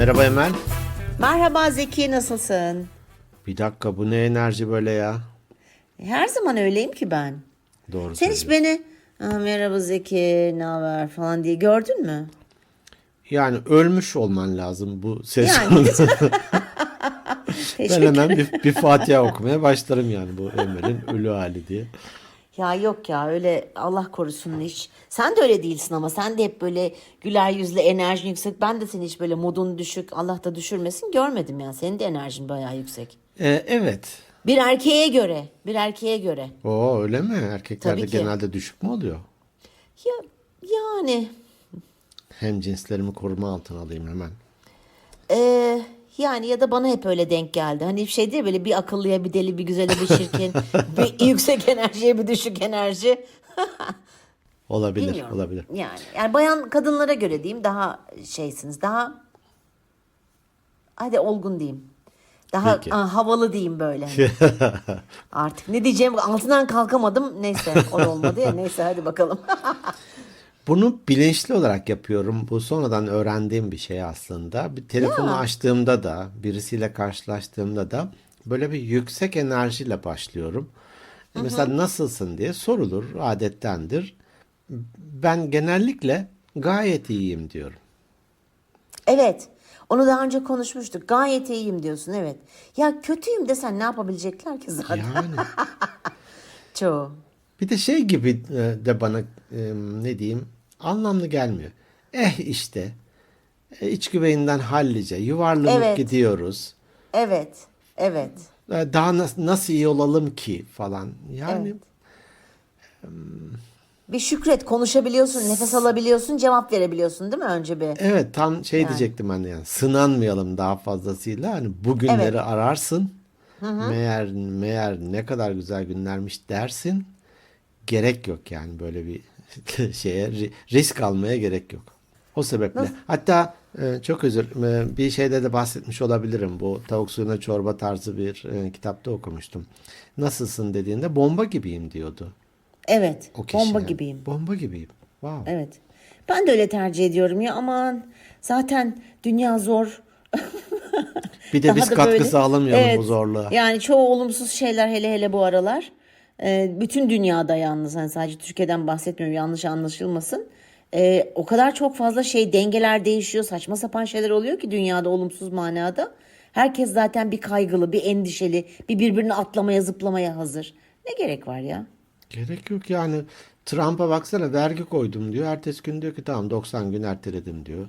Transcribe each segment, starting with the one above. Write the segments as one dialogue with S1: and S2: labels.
S1: Merhaba Emel.
S2: Merhaba Zeki nasılsın?
S1: Bir dakika bu ne enerji böyle ya?
S2: Her zaman öyleyim ki ben.
S1: Doğru
S2: Sen hiç beni "Aa, merhaba Zeki ne haber falan diye gördün mü?
S1: Yani ölmüş olman lazım bu ses
S2: Yani.
S1: ben
S2: Teşekkür
S1: hemen bir, bir Fatiha okumaya başlarım yani bu Emel'in ölü hali diye.
S2: Ya yok ya öyle Allah korusun hiç. Sen de öyle değilsin ama sen de hep böyle güler yüzlü enerjin yüksek. Ben de seni hiç böyle modun düşük Allah da düşürmesin görmedim ya. Senin de enerjin bayağı yüksek.
S1: Ee, evet.
S2: Bir erkeğe göre, bir erkeğe göre.
S1: O öyle mi? Erkeklerde
S2: Tabii ki.
S1: genelde düşük mü oluyor?
S2: Ya yani
S1: Hem cinslerimi koruma altına alayım hemen.
S2: Yani ya da bana hep öyle denk geldi. Hani şey değil böyle bir akıllıya bir deli bir güzele bir çirkin bir yüksek enerjiye bir düşük enerji.
S1: Olabilir,
S2: Bilmiyorum.
S1: olabilir.
S2: Yani, yani bayan kadınlara göre diyeyim daha şeysiniz daha hadi olgun diyeyim. Daha
S1: Peki.
S2: aa, havalı diyeyim böyle. Artık ne diyeceğim altından kalkamadım. Neyse o olmadı ya. Neyse hadi bakalım.
S1: Bunu bilinçli olarak yapıyorum. Bu sonradan öğrendiğim bir şey aslında. Bir telefonu açtığımda da, birisiyle karşılaştığımda da böyle bir yüksek enerjiyle başlıyorum. Mesela nasılsın diye sorulur, adettendir. Ben genellikle gayet iyiyim diyorum.
S2: Evet. Onu daha önce konuşmuştuk. Gayet iyiyim diyorsun evet. Ya kötüyüm desen ne yapabilecekler ki zaten?
S1: Yani
S2: Çoğu.
S1: Bir de şey gibi e, de bana e, ne diyeyim anlamlı gelmiyor. Eh işte e, iç güveyinden hallice yuvarlanıp
S2: Evet.
S1: gidiyoruz.
S2: Evet. Evet.
S1: Daha nasıl, nasıl iyi olalım ki falan. Yani
S2: Evet. Bir şükret konuşabiliyorsun, nefes alabiliyorsun, cevap verebiliyorsun değil mi önce bir?
S1: Evet tam şey diyecektim ben de yani sınanmayalım daha fazlasıyla hani bugünleri
S2: Evet.
S1: ararsın meğer meğer ne kadar güzel günlermiş dersin gerek yok yani böyle bir şeye ri- risk almaya gerek yok. O sebeple hatta e, çok özür e, bir şeyde de bahsetmiş olabilirim bu tavuk suyuna çorba tarzı bir e, kitapta okumuştum. Nasılsın dediğinde bomba gibiyim diyordu
S2: Evet.
S1: o kişi.
S2: bomba
S1: yani.
S2: gibiyim.
S1: Bomba gibiyim. Wow.
S2: Evet. Ben de öyle tercih ediyorum ya aman zaten dünya zor.
S1: Bir de
S2: Daha
S1: biz katkı
S2: böyle-
S1: sağlamayalım
S2: Evet.
S1: bu zorluğa.
S2: Yani çoğu olumsuz şeyler hele hele bu aralar. Ee, bütün dünyada yalnız hani sadece Türkiye'den bahsetmiyorum yanlış anlaşılmasın. Ee, o kadar çok fazla şey dengeler değişiyor saçma sapan şeyler oluyor ki dünyada olumsuz manada. Herkes zaten bir kaygılı, bir endişeli, bir birbirini atlamaya, zıplamaya hazır. Ne gerek var ya?
S1: Gerek yok yani. Trump'a baksana vergi koydum diyor. Ertesi gün diyor ki tamam 90 gün erteledim diyor.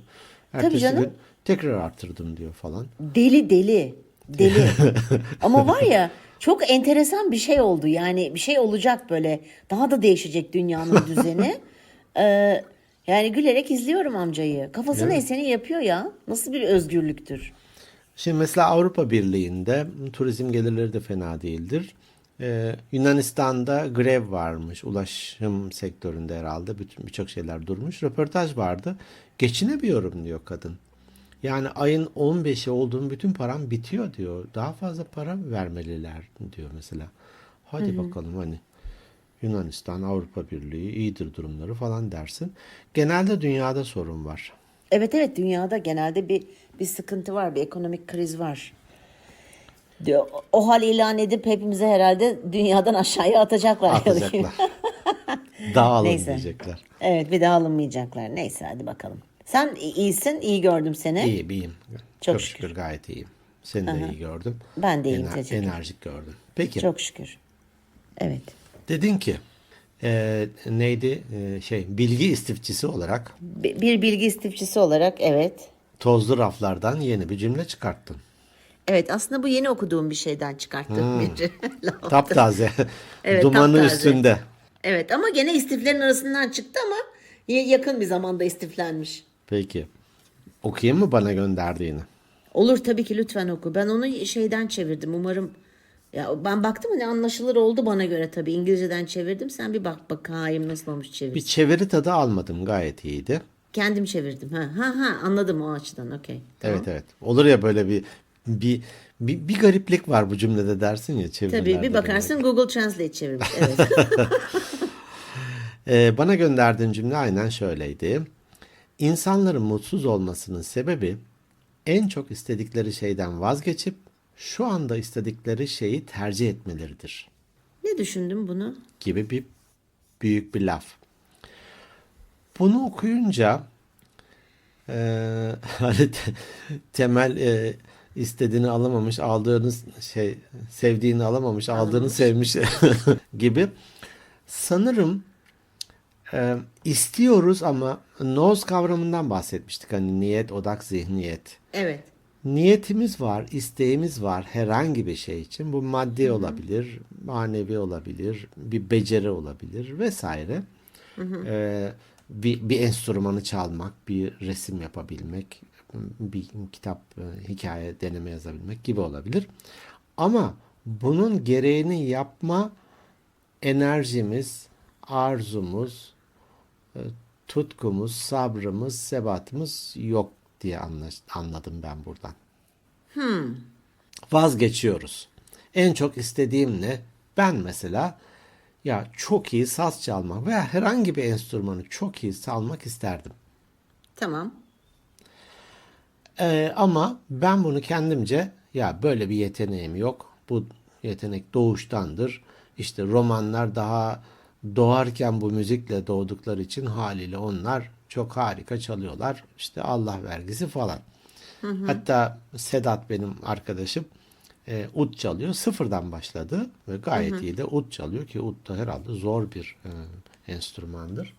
S1: Ertesi
S2: canım.
S1: gün tekrar arttırdım diyor falan.
S2: Deli deli. Deli. Ama var ya çok enteresan bir şey oldu. Yani bir şey olacak böyle. Daha da değişecek dünyanın düzeni. Ee, yani gülerek izliyorum amcayı. Kafasına eseni yapıyor ya. Nasıl bir özgürlüktür.
S1: Şimdi mesela Avrupa Birliği'nde turizm gelirleri de fena değildir. Ee, Yunanistan'da grev varmış. Ulaşım sektöründe herhalde bütün birçok şeyler durmuş. Röportaj vardı. Geçinemiyorum diyor kadın. Yani ayın 15'i olduğum bütün param bitiyor diyor. Daha fazla para vermeliler diyor mesela. Hadi bakalım hani Yunanistan, Avrupa Birliği iyidir durumları falan dersin. Genelde dünyada sorun var.
S2: Evet evet dünyada genelde bir bir sıkıntı var. Bir ekonomik kriz var. Diyor, o hal ilan edip hepimize herhalde dünyadan aşağıya atacaklar.
S1: Atacaklar. Dağılın
S2: Neyse.
S1: diyecekler.
S2: Evet bir daha alınmayacaklar. Neyse hadi bakalım. Sen iyisin, iyi gördüm seni.
S1: İyiyim, iyiyim. Çok,
S2: şükür.
S1: şükür. gayet iyiyim. Seni de iyi gördüm.
S2: Ben de iyiyim, teşekkür ederim.
S1: Enerjik gördüm. Peki.
S2: Çok şükür. Evet.
S1: Dedin ki e, neydi E, şey bilgi istifçisi olarak
S2: Bir bir bilgi istifçisi olarak evet.
S1: tozlu raflardan yeni bir cümle çıkarttın.
S2: Evet aslında bu yeni okuduğum bir şeyden çıkarttığım bir laf.
S1: Taptaze.
S2: Evet,
S1: Dumanı
S2: taptaze.
S1: üstünde.
S2: Evet ama gene istiflerin arasından çıktı ama y- yakın bir zamanda istiflenmiş.
S1: Peki. Okuyayım mı bana gönderdiğini?
S2: Olur tabii ki lütfen oku. Ben onu şeyden çevirdim. Umarım ya ben baktım hani anlaşılır oldu bana göre tabii. İngilizceden çevirdim. Sen bir bak bakayım nasıl olmuş çevir.
S1: Bir çeviri tadı almadım. Gayet iyiydi.
S2: Kendim çevirdim. Ha ha ha anladım o açıdan. Okey. Tamam.
S1: Evet evet. Olur ya böyle bir bir bir, bir gariplik var bu cümlede dersin ya çevirilerde.
S2: Tabii bir bakarsın Google Translate çevirmiş. Evet.
S1: Ee, bana gönderdiğin cümle aynen şöyleydi. İnsanların mutsuz olmasının sebebi en çok istedikleri şeyden vazgeçip şu anda istedikleri şeyi tercih etmeleridir
S2: Ne düşündün bunu?
S1: gibi bir büyük bir laf. Bunu okuyunca eee, hani te- temel eee, istediğini alamamış, aldığını şey sevdiğini alamamış, aldığını sevmiş gibi sanırım eee, istiyoruz ama noz kavramından bahsetmiştik hani niyet, odak, zihniyet.
S2: Evet.
S1: Niyetimiz var, isteğimiz var herhangi bir şey için. Bu maddi olabilir, manevi olabilir, bir beceri olabilir vesaire. Ee, bir, bir enstrümanı çalmak, bir resim yapabilmek, bir kitap, e, hikaye, deneme yazabilmek gibi olabilir. Ama bunun gereğini yapma enerjimiz, arzumuz, e, tutkumuz, sabrımız, sebatımız yok diye anladım ben buradan. Vazgeçiyoruz. En çok istediğim ne? Ben mesela ya çok iyi saz çalmak veya herhangi bir enstrümanı çok iyi çalmak isterdim.
S2: Tamam.
S1: Ee, ama ben bunu kendimce ya böyle bir yeteneğim yok. Bu yetenek doğuştandır. İşte romanlar daha doğarken bu müzikle doğdukları için haliyle onlar çok harika çalıyorlar. İşte Allah vergisi falan. Hatta Sedat benim arkadaşım e, ut çalıyor. Sıfırdan başladı ve gayet iyi de ut çalıyor ki ut da herhalde zor bir e, enstrümandır.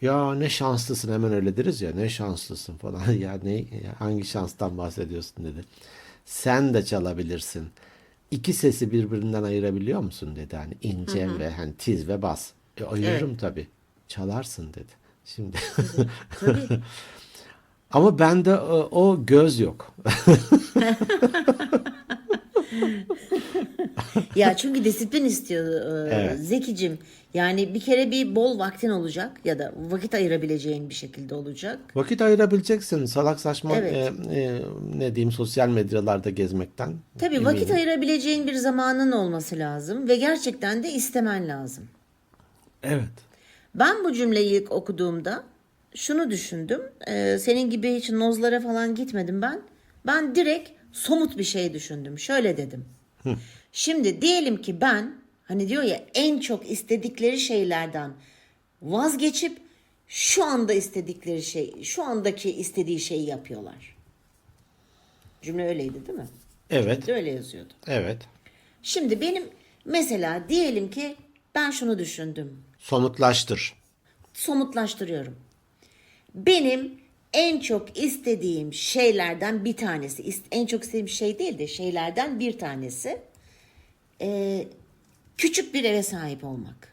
S1: Ya ne şanslısın hemen öyle deriz ya ne şanslısın falan ya ne hangi şanstan bahsediyorsun dedi. Sen de çalabilirsin. İki sesi birbirinden ayırabiliyor musun dedi hani ince ve hani tiz ve bas. E, ayırırım tabii. Çalarsın dedi. Şimdi
S2: Tabii.
S1: ama bende o, o göz yok.
S2: ya çünkü disiplin istiyor e,
S1: Evet.
S2: Zekicim. Yani bir kere bir bol vaktin olacak ya da vakit ayırabileceğin bir şekilde olacak.
S1: Vakit ayırabileceksin salak saçma
S2: Evet.
S1: e, e, ne diyeyim sosyal medyalarda gezmekten.
S2: Tabii vakit
S1: eminim.
S2: ayırabileceğin bir zamanın olması lazım ve gerçekten de istemen lazım.
S1: Evet.
S2: Ben bu cümleyi ilk okuduğumda şunu düşündüm. Ee, senin gibi hiç nozlara falan gitmedim ben. Ben direkt somut bir şey düşündüm. Şöyle dedim. Şimdi diyelim ki ben hani diyor ya en çok istedikleri şeylerden vazgeçip şu anda istedikleri şey, şu andaki istediği şeyi yapıyorlar. Cümle öyleydi değil mi?
S1: Evet.
S2: De öyle yazıyordu.
S1: Evet.
S2: Şimdi benim mesela diyelim ki ben şunu düşündüm.
S1: Somutlaştır.
S2: somutlaştırıyorum. Benim en çok istediğim şeylerden bir tanesi, en çok istediğim şey değil de şeylerden bir tanesi, eee, küçük bir eve sahip olmak.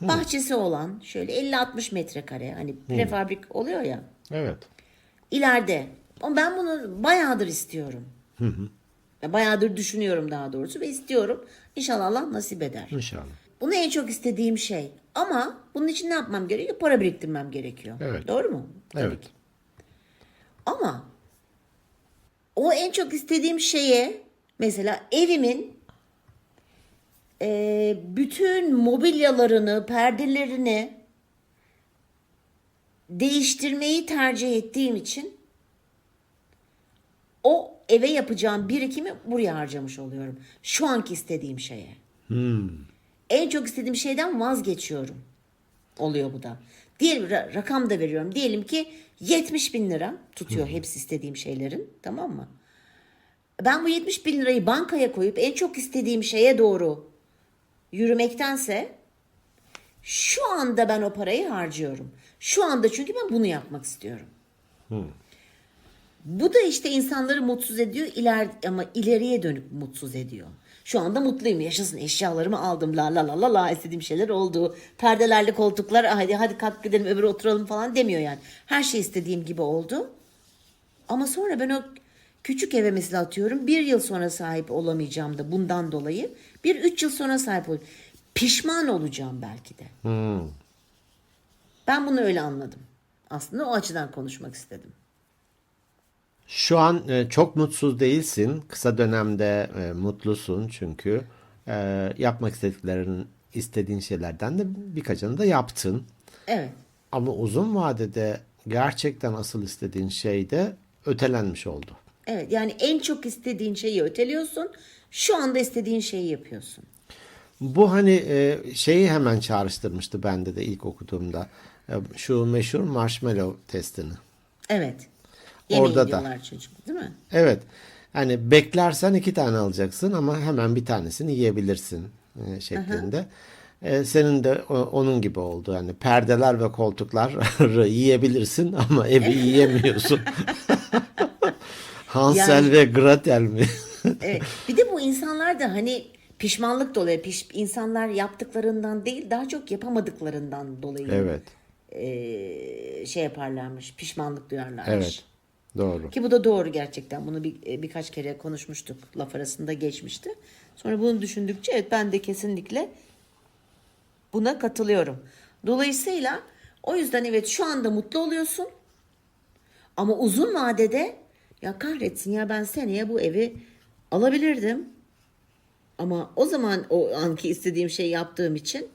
S2: Bahçesi olan şöyle 50-60 metrekare hani prefabrik oluyor ya
S1: Evet.
S2: ileride. Ben bunu bayağıdır istiyorum. Ve Bayağıdır düşünüyorum daha doğrusu ve istiyorum. İnşallah Allah nasip eder.
S1: İnşallah.
S2: Bunu en çok istediğim şey. Ama bunun için ne yapmam gerekiyor? Para biriktirmem gerekiyor.
S1: Evet.
S2: Doğru mu? Tabii
S1: Evet.
S2: ki. Ama o en çok istediğim şeye mesela evimin e, bütün mobilyalarını, perdelerini değiştirmeyi tercih ettiğim için o eve yapacağım birikimi buraya harcamış oluyorum. Şu anki istediğim şeye. En çok istediğim şeyden vazgeçiyorum. Oluyor bu da. Diyelim ra- rakam da veriyorum. Diyelim ki 70 bin lira tutuyor hepsi istediğim şeylerin. Tamam mı? Ben bu 70 bin lirayı bankaya koyup en çok istediğim şeye doğru yürümektense şu anda ben o parayı harcıyorum. Şu anda çünkü ben bunu yapmak istiyorum. Bu da işte insanları mutsuz ediyor iler ama ileriye dönük mutsuz ediyor. Şu anda mutluyum. Yaşasın eşyalarımı aldım. La la la la la istediğim şeyler oldu. Perdelerli koltuklar "Ah, hadi hadi kalk gidelim öbür oturalım falan demiyor yani. Her şey istediğim gibi oldu. Ama sonra ben o küçük eve mesela atıyorum bir yıl sonra sahip olamayacağım da bundan dolayı. Bir üç yıl sonra sahip olacağım. Pişman olacağım belki de. Ben bunu öyle anladım. Aslında o açıdan konuşmak istedim.
S1: Şu an e, çok mutsuz değilsin. Kısa dönemde e, mutlusun çünkü e, yapmak istediklerin istediğin şeylerden de birkaçını da yaptın.
S2: Evet.
S1: Ama uzun vadede gerçekten asıl istediğin şey de ötelenmiş oldu.
S2: Evet yani en çok istediğin şeyi öteliyorsun. Şu anda istediğin şeyi yapıyorsun.
S1: Bu hani e, şeyi hemen çağrıştırmıştı bende de ilk okuduğumda. E, Şu meşhur marshmallow testini.
S2: Evet.
S1: Orada da.
S2: çocuk değil mi?
S1: Evet. Hani beklersen iki tane alacaksın ama hemen bir tanesini yiyebilirsin e, şeklinde. E, senin de o- onun gibi oldu. Yani perdeler ve koltukları yiyebilirsin ama evi yiyemiyorsun. Hansel
S2: Yani-
S1: ve Gretel mi?
S2: Evet. Bir de bu insanlar da hani pişmanlık dolayı piş, insanlar yaptıklarından değil daha çok yapamadıklarından dolayı
S1: evet.
S2: eee, şey yaparlarmış pişmanlık duyarlarmış.
S1: Evet. Doğru.
S2: Ki bu da doğru gerçekten. Bunu bir, e, birkaç kere konuşmuştuk. Laf arasında geçmişti. Sonra bunu düşündükçe evet ben de kesinlikle buna katılıyorum. Dolayısıyla o yüzden evet şu anda mutlu oluyorsun. Ama uzun vadede ya kahretsin ya ben seneye bu evi alabilirdim. Ama o zaman o anki istediğim şeyi yaptığım için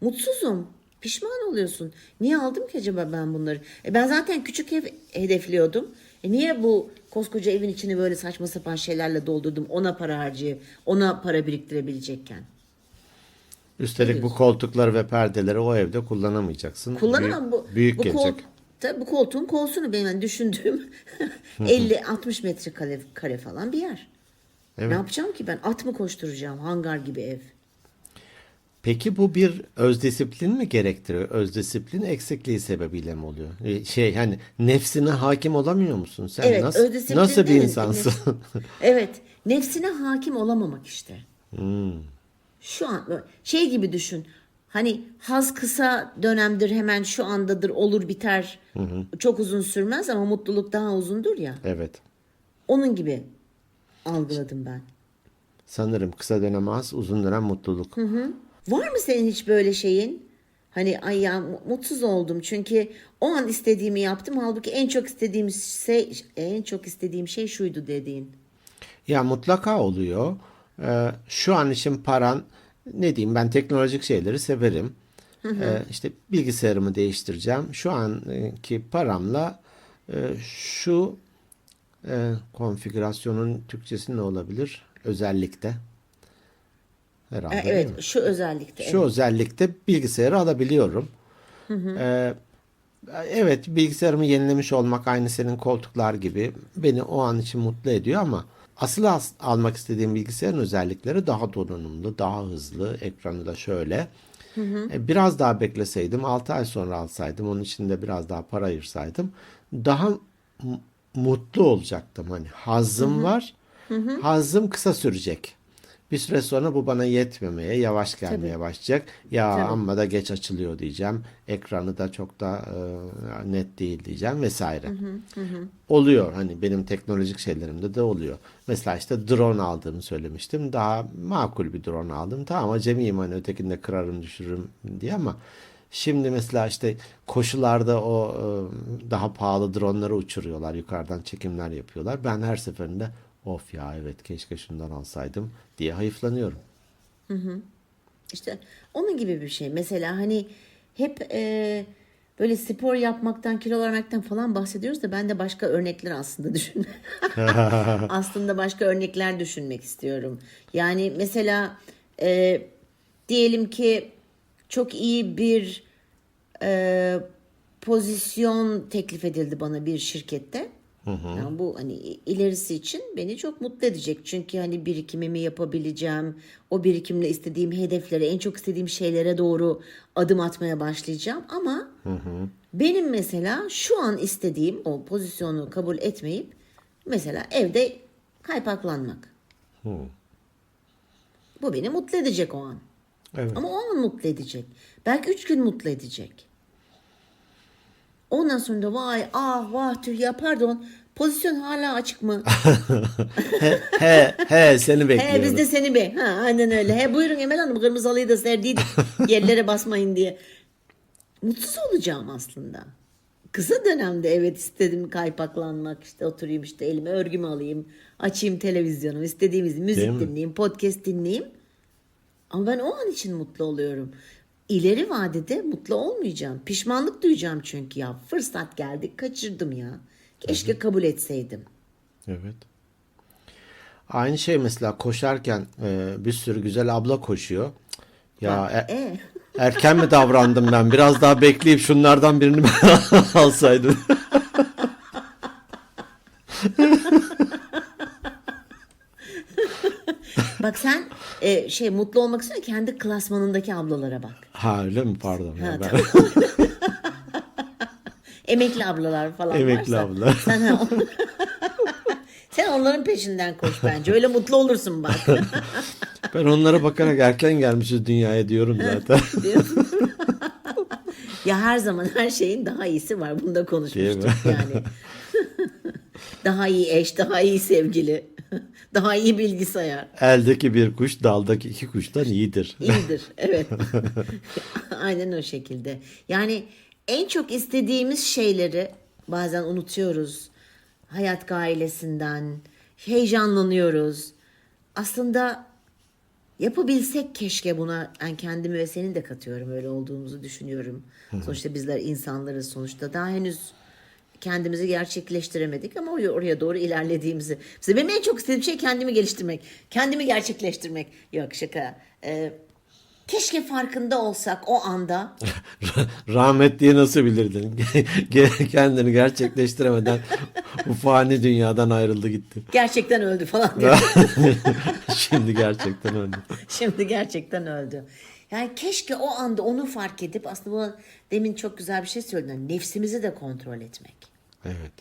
S2: mutsuzum. Pişman oluyorsun. Niye aldım ki acaba ben bunları? E ben zaten küçük ev hedefliyordum. E niye bu koskoca evin içini böyle saçma sapan şeylerle doldurdum? Ona para harcayıp, ona para biriktirebilecekken.
S1: Üstelik bu koltukları ve perdeleri o evde kullanamayacaksın.
S2: Kullanamam bu.
S1: Büyük
S2: bu
S1: gelecek.
S2: kol- tabii bu koltuğun kolsunu benim yani düşündüğüm 50-60 metrekare kare falan bir yer.
S1: Evet.
S2: Ne yapacağım ki ben? At mı koşturacağım? Hangar gibi ev.
S1: Peki bu bir öz disiplin mi gerektiriyor? Öz disiplin eksikliği sebebiyle mi oluyor? E, Şey hani nefsine hakim olamıyor musun? Sen
S2: Evet,
S1: nasıl
S2: öz disiplin
S1: nasıl bir
S2: değil,
S1: insansın?
S2: Evet. Nefsine hakim olamamak işte.
S1: Hmm.
S2: Şu an böyle şey gibi düşün. Hani haz kısa dönemdir hemen şu andadır olur biter. Çok uzun sürmez ama mutluluk daha uzundur ya.
S1: evet.
S2: Onun gibi algıladım ben.
S1: Sanırım kısa dönem az, uzun dönem mutluluk.
S2: Var mı senin hiç böyle şeyin? Hani ay ya mu- mutsuz oldum çünkü o an istediğimi yaptım halbuki en çok istediğim şey en çok istediğim şey şuydu dediğin.
S1: Ya mutlaka oluyor. Ee, şu an için paran ne diyeyim ben teknolojik şeyleri severim. Ee, işte bilgisayarımı değiştireceğim. Şu anki paramla e, şu e, konfigürasyonun Türkçesi ne olabilir? Özellikle. Herhalde. Mi?
S2: evet şu özellikle.
S1: Şu özellikle bilgisayarı alabiliyorum. Ee, evet bilgisayarımı yenilemiş olmak aynı senin koltuklar gibi beni o an için mutlu ediyor ama asıl as- almak istediğim bilgisayarın özellikleri daha donanımlı, daha hızlı, ekranı da şöyle. E, Biraz daha bekleseydim, 6 ay sonra alsaydım, onun için de biraz daha para ayırsaydım daha mutlu olacaktım. Hani hazzım var, hazzım kısa sürecek. Bir süre sonra bu bana yetmemeye, yavaş gelmeye başlayacak. Ya
S2: Tabii.
S1: amma da geç açılıyor diyeceğim. Ekranı da çok da e, net değil diyeceğim vesaire. Oluyor hani benim teknolojik şeylerimde de oluyor. Mesela işte drone aldığımı söylemiştim. Daha makul bir drone aldım. Tamam acemiyim hani ötekini de kırarım düşürürüm diye ama Şimdi mesela işte koşularda o e, daha pahalı dronları uçuruyorlar. Yukarıdan çekimler yapıyorlar. Ben her seferinde of ya evet keşke şundan alsaydım diye hayıflanıyorum.
S2: İşte onun gibi bir şey. Mesela hani hep e, böyle spor yapmaktan, kilo vermekten falan bahsediyoruz da ben de başka örnekler aslında düşün. aslında başka örnekler düşünmek istiyorum. Yani mesela e, diyelim ki çok iyi bir e, pozisyon teklif edildi bana bir şirkette. Yani bu hani ilerisi için beni çok mutlu edecek. Çünkü hani birikimimi yapabileceğim. O birikimle istediğim hedeflere, en çok istediğim şeylere doğru adım atmaya başlayacağım. Ama benim mesela şu an istediğim o pozisyonu kabul etmeyip mesela evde kaypaklanmak. Bu beni mutlu edecek o an.
S1: Evet.
S2: Ama o an mutlu edecek. Belki üç gün mutlu edecek. Ondan sonra da vay ah vah tüh ya pardon pozisyon hala açık mı?
S1: He he seni
S2: He
S1: bekliyorum.
S2: biz de seni be. Ha aynen öyle. He buyurun Emel Hanım kırmızı halıyı da serdiydik yerlere basmayın diye. Mutsuz olacağım aslında. Kısa dönemde evet istedim kaypaklanmak işte oturayım işte elime örgümü alayım açayım televizyonu istediğimiz müzik dinleyeyim podcast dinleyeyim. Ama ben o an için mutlu oluyorum. İleri vadede mutlu olmayacağım. Pişmanlık duyacağım çünkü ya. Fırsat geldi kaçırdım ya. Keşke kabul etseydim.
S1: Evet. Aynı şey mesela koşarken e, bir sürü güzel abla koşuyor. Ya e-
S2: E,
S1: erken mi davrandım ben? Biraz daha bekleyip şunlardan birini alsaydım.
S2: bak sen e, şey mutlu olmak istiyorsan kendi klasmanındaki ablalara bak.
S1: Ha öyle mi? Pardon. ya
S2: Ha,
S1: ben-
S2: tamam. Emekli ablalar falan
S1: Emekli
S2: varsa.
S1: abla.
S2: Sen, ha, on- sen onların peşinden koş bence. Öyle mutlu olursun bak.
S1: Ben onlara bakarak erken gelmişiz dünyaya diyorum zaten.
S2: Ya her zaman her şeyin daha iyisi var. Bunu da konuşmuştuk yani. daha iyi eş, daha iyi sevgili, daha iyi bilgisayar.
S1: Eldeki bir kuş daldaki iki kuştan iyidir.
S2: İyidir. Evet. Aynen o şekilde. Yani en çok istediğimiz şeyleri bazen unutuyoruz. Hayat gailesinden heyecanlanıyoruz. Aslında yapabilsek keşke buna ben kendimi ve senin de katıyorum öyle olduğumuzu düşünüyorum. Sonuçta bizler insanlarız sonuçta. Daha henüz kendimizi gerçekleştiremedik ama oraya, doğru ilerlediğimizi. Mesela benim en çok istediğim şey kendimi geliştirmek. Kendimi gerçekleştirmek. Yok şaka. Ee, keşke farkında olsak o anda.
S1: Rahmetliyi nasıl bilirdin? Kendini gerçekleştiremeden bu fani dünyadan ayrıldı gitti.
S2: Gerçekten öldü falan diyor.
S1: Şimdi gerçekten öldü.
S2: Şimdi gerçekten öldü. Yani keşke o anda onu fark edip aslında bu demin çok güzel bir şey söyledin. Nefsimizi de kontrol etmek.
S1: Evet.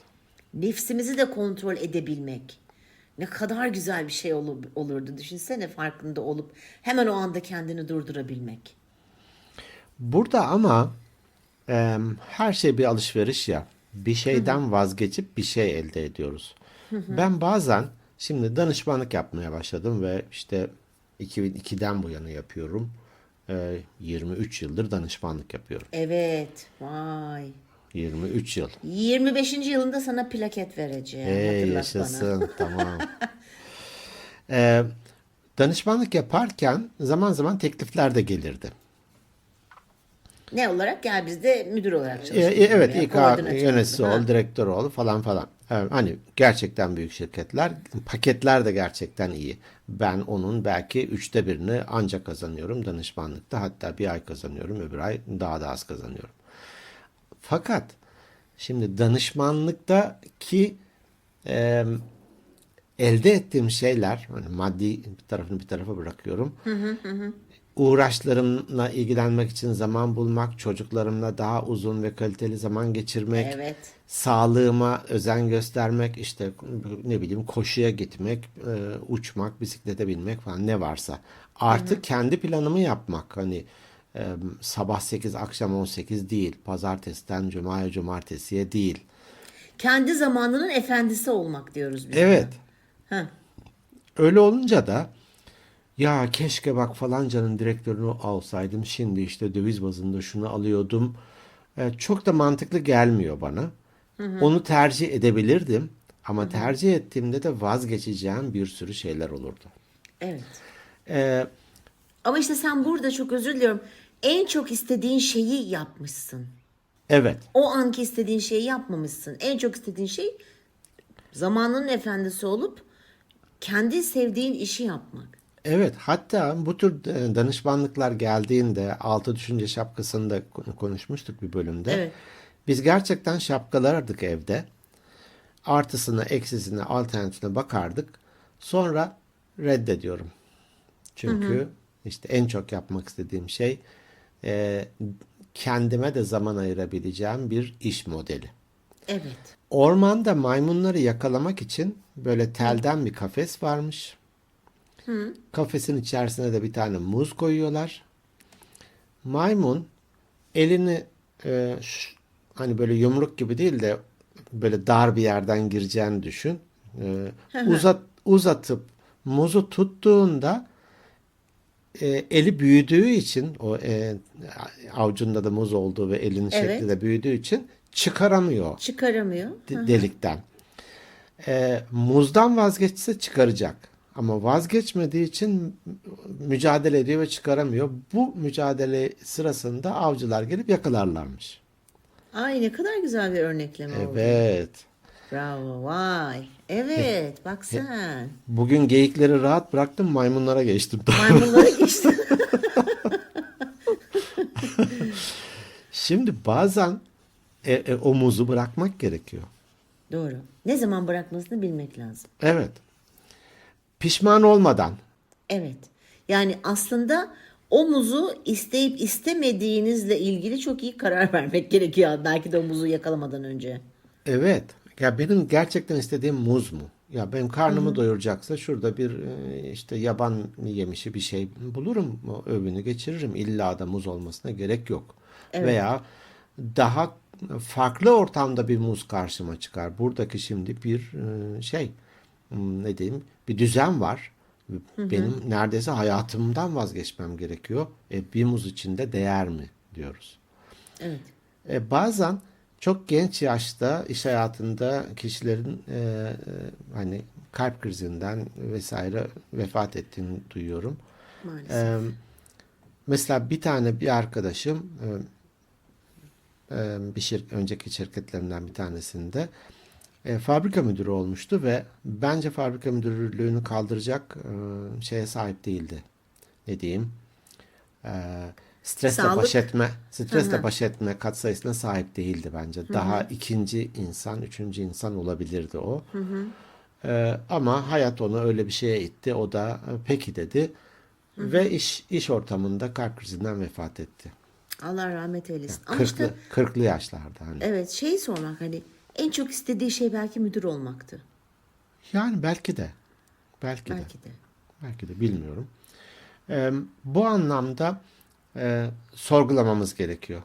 S2: Nefsimizi de kontrol edebilmek. Ne kadar güzel bir şey olur, olurdu. Düşünsene farkında olup hemen o anda kendini durdurabilmek.
S1: Burada ama e, her şey bir alışveriş ya. Bir şeyden vazgeçip bir şey elde ediyoruz. Ben bazen şimdi danışmanlık yapmaya başladım ve işte 2002'den bu yana yapıyorum. E, 23 yıldır danışmanlık yapıyorum.
S2: Evet. Vay.
S1: 23 yıl.
S2: 25. yılında sana plaket vereceğim.
S1: Ey
S2: Hatırlat bana.
S1: yaşasın tamam. Ee, danışmanlık yaparken zaman zaman teklifler de gelirdi.
S2: Ne olarak? Gel bizde müdür olarak
S1: Ee, e, evet İK yöneticisi ol, direktör ol falan falan. Evet, hani gerçekten büyük şirketler, paketler de gerçekten iyi. Ben onun belki üçte birini ancak kazanıyorum danışmanlıkta. Hatta bir ay kazanıyorum, öbür ay daha da az kazanıyorum. Fakat şimdi danışmanlıktaki e, elde ettiğim şeyler, hani maddi bir tarafını bir tarafa bırakıyorum. Uğraşlarımla ilgilenmek için zaman bulmak, çocuklarımla daha uzun ve kaliteli zaman geçirmek,
S2: Evet.
S1: sağlığıma özen göstermek, işte ne bileyim koşuya gitmek, e, uçmak, bisiklete binmek falan ne varsa. Artık kendi planımı yapmak. Hani e, sabah 8 akşam 18 değil, pazartesiden cumaya cumartesiye değil.
S2: Kendi zamanının efendisi olmak diyoruz biz.
S1: Evet.
S2: Heh.
S1: Öyle olunca da ya keşke bak falancanın direktörünü alsaydım şimdi işte döviz bazında şunu alıyordum. E, çok da mantıklı gelmiyor bana. Onu tercih edebilirdim ama tercih ettiğimde de vazgeçeceğim bir sürü şeyler olurdu.
S2: Evet.
S1: E,
S2: Ama işte sen burada çok özür diliyorum. En çok istediğin şeyi yapmışsın.
S1: evet.
S2: O anki istediğin şeyi yapmamışsın. En çok istediğin şey zamanının efendisi olup kendi sevdiğin işi yapmak.
S1: Evet, hatta bu tür e, danışmanlıklar geldiğinde altı düşünce şapkasında ko- konuşmuştuk bir bölümde.
S2: Evet.
S1: Biz gerçekten şapkalardık evde. Artısına, eksisine, alternatifine bakardık. Sonra reddediyorum. Çünkü işte en çok yapmak istediğim şey e, kendime de zaman ayırabileceğim bir iş modeli.
S2: Evet.
S1: Ormanda maymunları yakalamak için böyle telden bir kafes varmış. Kafesin içerisine de bir tane muz koyuyorlar. Maymun elini e, ş- hani böyle yumruk gibi değil de böyle dar bir yerden gireceğini düşün. E, uzat uzatıp muzu tuttuğunda e, eli büyüdüğü için o e, avucunda da muz olduğu ve elinin şekli
S2: Evet.
S1: de büyüdüğü için çıkaramıyor
S2: Çıkaramıyor.
S1: de- delikten. Ee, muzdan vazgeçse çıkaracak. Ama vazgeçmediği için mücadele ediyor ve çıkaramıyor. Bu mücadele sırasında avcılar gelip yakalarlarmış.
S2: Ay ne kadar güzel bir örnekleme oldu.
S1: Evet.
S2: Bravo vay. Evet bak sen.
S1: Bugün geyikleri rahat bıraktım maymunlara geçtim.
S2: Maymunlara geçtin.
S1: Şimdi bazen e, e, o muzu bırakmak gerekiyor.
S2: Doğru. Ne zaman bırakmasını bilmek lazım.
S1: Evet. Pişman olmadan.
S2: Evet. Yani aslında o muzu isteyip istemediğinizle ilgili çok iyi karar vermek gerekiyor. Belki de o muzu yakalamadan önce.
S1: Evet. Ya benim gerçekten istediğim muz mu? Ya benim karnımı doyuracaksa şurada bir e, işte yaban yemişi bir şey bulurum. O Öbünü geçiririm. İlla da muz olmasına gerek yok. Veya daha farklı ortamda bir muz karşıma çıkar. Buradaki şimdi bir e, şey hmm, ne diyeyim bir düzen var. Benim neredeyse hayatımdan vazgeçmem gerekiyor. E, bir muz içinde değer mi diyoruz.
S2: Evet.
S1: E, bazen çok genç yaşta iş hayatında kişilerin e, e, hani kalp krizinden vesaire vefat ettiğini duyuyorum.
S2: Maalesef.
S1: E, mesela bir tane bir arkadaşım e, e, bir şir önceki şirketlerimden bir tanesinde e, fabrika müdürü olmuştu ve bence fabrika müdürlüğünü kaldıracak e, şeye sahip değildi. Ne diyeyim? E, stresle
S2: Sağlık.
S1: baş etme, stresle
S2: Hı hı.
S1: baş etme katsayısına sahip değildi bence. Daha ikinci insan, üçüncü insan olabilirdi o. E, ama hayat onu öyle bir şeye itti. O da e, peki dedi. Ve iş iş ortamında kalp krizinden vefat etti.
S2: Allah rahmet eylesin. Ama
S1: Kırklı,
S2: işte
S1: kırklı yaşlarda hani.
S2: evet şey sormak hani en çok istediği şey belki müdür olmaktı.
S1: Yani belki de. Belki, de.
S2: Belki de.
S1: Belki de bilmiyorum. Ee, bu anlamda e, sorgulamamız gerekiyor.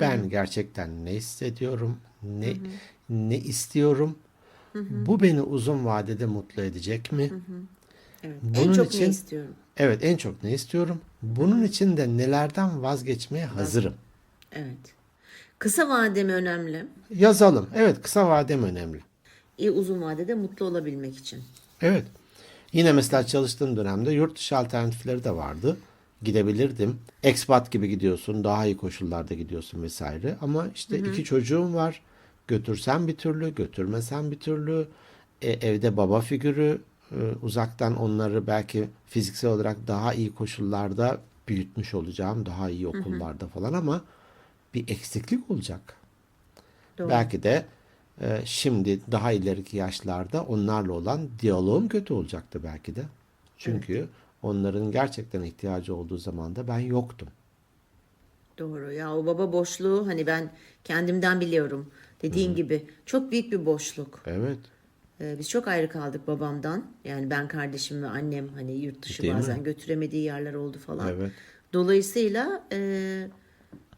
S1: Ben gerçekten ne hissediyorum, ne ne istiyorum? Bu beni uzun vadede mutlu edecek mi?
S2: Evet.
S1: Bunun
S2: en çok
S1: için-
S2: ne istiyorum?
S1: Evet, en çok ne istiyorum? Bunun için de nelerden vazgeçmeye hazırım?
S2: Evet. Kısa vade mi önemli?
S1: Yazalım. Evet, kısa vadem önemli.
S2: İyi uzun vadede mutlu olabilmek için.
S1: Evet. Yine mesela çalıştığım dönemde yurt dışı alternatifleri de vardı. Gidebilirdim. Expat gibi gidiyorsun. Daha iyi koşullarda gidiyorsun vesaire. Ama işte iki çocuğum var. Götürsen bir türlü, götürmesen bir türlü. E, evde baba figürü. e, uzaktan onları belki fiziksel olarak daha iyi koşullarda büyütmüş olacağım. Daha iyi okullarda falan ama bir eksiklik olacak.
S2: Doğru.
S1: Belki de e, şimdi daha ileriki yaşlarda onlarla olan diyaloğum kötü olacaktı belki de. Çünkü onların gerçekten ihtiyacı olduğu zaman da ben yoktum.
S2: Doğru. Ya o baba boşluğu hani ben kendimden biliyorum. Dediğin gibi çok büyük bir boşluk.
S1: Evet.
S2: Ee, biz çok ayrı kaldık babamdan. Yani ben kardeşim ve annem hani yurt dışı
S1: Değil mi?
S2: bazen götüremediği yerler oldu falan.
S1: Evet.
S2: Dolayısıyla e,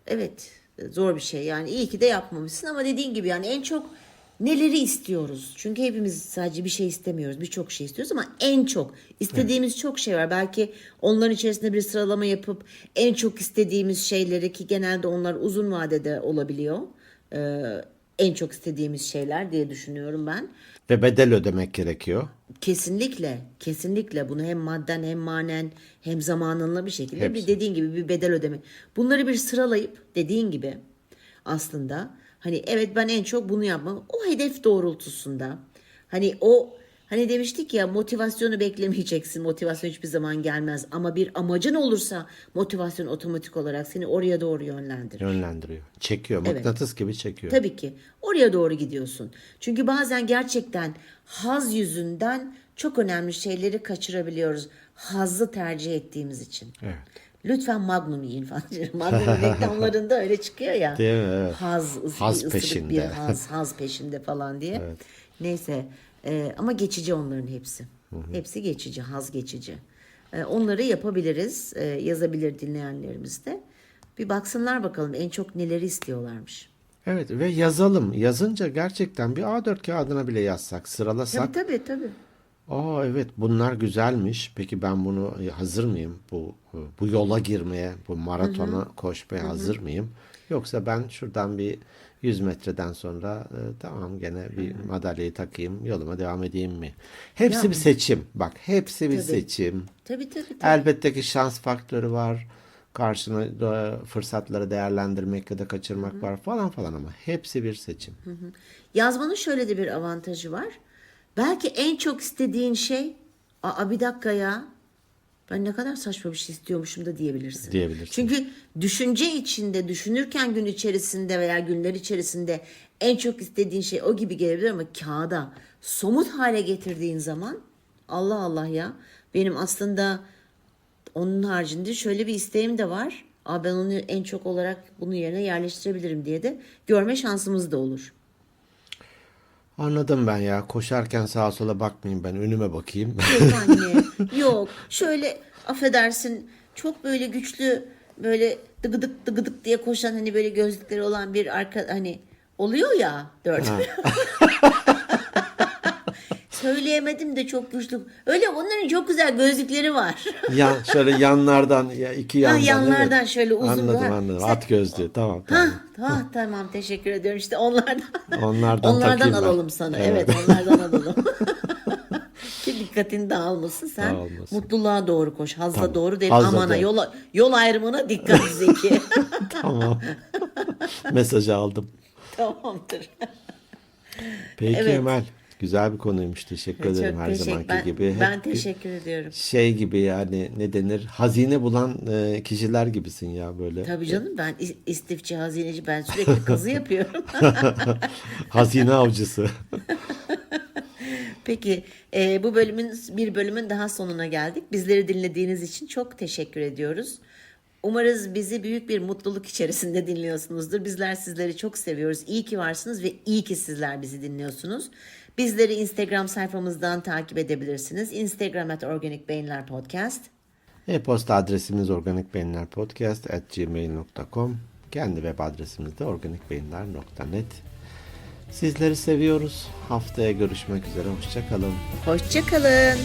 S2: evet zor bir şey. Yani iyi ki de yapmamışsın ama dediğin gibi yani en çok neleri istiyoruz? Çünkü hepimiz sadece bir şey istemiyoruz. Birçok şey istiyoruz ama en çok istediğimiz çok şey var. Belki onların içerisinde bir sıralama yapıp en çok istediğimiz şeyleri ki genelde onlar uzun vadede olabiliyor. Ee, en çok istediğimiz şeyler diye düşünüyorum ben.
S1: Ve bedel ödemek gerekiyor.
S2: Kesinlikle, kesinlikle bunu hem madden hem manen hem zamanınla bir şekilde
S1: Hepsi.
S2: bir dediğin gibi bir bedel ödeme. Bunları bir sıralayıp dediğin gibi aslında hani evet ben en çok bunu yapmam. O hedef doğrultusunda hani o hani demiştik ya motivasyonu beklemeyeceksin. Motivasyon hiçbir zaman gelmez ama bir amacın olursa motivasyon otomatik olarak seni oraya doğru yönlendirir.
S1: Yönlendiriyor. Çekiyor. Mıknatıs gibi çekiyor.
S2: Tabii ki. Oraya doğru gidiyorsun. Çünkü bazen gerçekten haz yüzünden çok önemli şeyleri kaçırabiliyoruz. Hazzı tercih ettiğimiz için.
S1: Evet.
S2: Lütfen Magnum yiyin falan. Magnum reklamlarında öyle çıkıyor ya.
S1: Değil mi? Evet.
S2: Haz,
S1: Haz peşinde.
S2: bir haz, haz peşinde falan diye. Neyse. e, ama geçici onların hepsi. Hepsi geçici, haz geçici. E, onları yapabiliriz. e, yazabilir dinleyenlerimiz de. Bir baksınlar bakalım en çok neleri istiyorlarmış.
S1: Evet ve yazalım. Yazınca gerçekten bir A4 kağıdına bile yazsak, sıralasak.
S2: Tabii tabii tabii.
S1: Aa evet bunlar güzelmiş. Peki ben bunu e, hazır mıyım? Bu bu yola girmeye, bu maratona koşmaya hazır mıyım? Yoksa ben şuradan bir 100 metreden sonra e, tamam gene bir madalyayı takayım, yoluma devam edeyim mi? Hepsi bir seçim. Bak hepsi bir
S2: Tabii.
S1: seçim.
S2: Tabii tabii. tabii.
S1: Elbette ki şans faktörü var. karşına da fırsatları değerlendirmek ya da kaçırmak var falan falan ama hepsi bir seçim.
S2: Yazmanın şöyle de bir avantajı var. Belki en çok istediğin şey aa bir dakika ya ben ne kadar saçma bir şey istiyormuşum da diyebilirsin.
S1: Diyebilirsin.
S2: Çünkü düşünce içinde, düşünürken gün içerisinde veya günler içerisinde en çok istediğin şey o gibi gelebilir ama kağıda somut hale getirdiğin zaman Allah Allah ya benim aslında onun haricinde şöyle bir isteğim de var. Aa ben onu en çok olarak bunun yerine yerleştirebilirim diye de görme şansımız da olur.
S1: Anladım ben ya. Koşarken sağa sola bakmayayım ben önüme bakayım.
S2: Yok anne. Yok. Şöyle affedersin çok böyle güçlü böyle dıgıdık dıgıdık diye koşan hani böyle gözlükleri olan bir arka hani oluyor ya dört. Söyleyemedim de çok güçlü. Öyle onların çok güzel gözlükleri var.
S1: Yan, şöyle yanlardan ya iki yandan.
S2: yanlardan
S1: evet.
S2: şöyle uzun
S1: Anladım
S2: var.
S1: anladım.
S2: Sen-
S1: At gözlü tamam
S2: Ha,
S1: tamam.
S2: ha tamam teşekkür ediyorum işte onlardan.
S1: Onlardan
S2: onlardan
S1: ben.
S2: alalım sana.
S1: Evet.
S2: Evet, onlardan alalım. Ki dikkatin dağılmasın. Sen
S1: Dağılmasın.
S2: mutluluğa doğru koş. Hazla
S1: Tamam.
S2: doğru değil.
S1: Hazla
S2: Amana
S1: değil.
S2: yol, yol ayrımına dikkat Zeki.
S1: Tamam. Mesajı aldım.
S2: Tamamdır.
S1: Peki
S2: Evet.
S1: Emel. Güzel bir konuymuş. Teşekkür ederim
S2: Çok
S1: her
S2: teşekkür
S1: zamanki
S2: ben,
S1: gibi. Hep
S2: ben
S1: bir
S2: teşekkür ediyorum.
S1: Şey gibi yani ne denir? Hazine bulan e, kişiler gibisin ya böyle.
S2: Tabii canım ben is- istifçi, hazineci ben sürekli kazı yapıyorum.
S1: Hazine avcısı.
S2: Peki e, bu bölümün bir bölümün daha sonuna geldik. Bizleri dinlediğiniz için çok teşekkür ediyoruz. Umarız bizi büyük bir mutluluk içerisinde dinliyorsunuzdur. Bizler sizleri çok seviyoruz. İyi ki varsınız ve iyi ki sizler bizi dinliyorsunuz. Bizleri Instagram sayfamızdan takip edebilirsiniz. Instagram at Organik Beyinler Podcast.
S1: E-posta adresimiz organikbeyinlerpodcast@gmail.com. Kendi web adresimiz de organikbeyinler.net. Sizleri seviyoruz. Haftaya görüşmek üzere. Hoşçakalın.
S2: Hoşçakalın.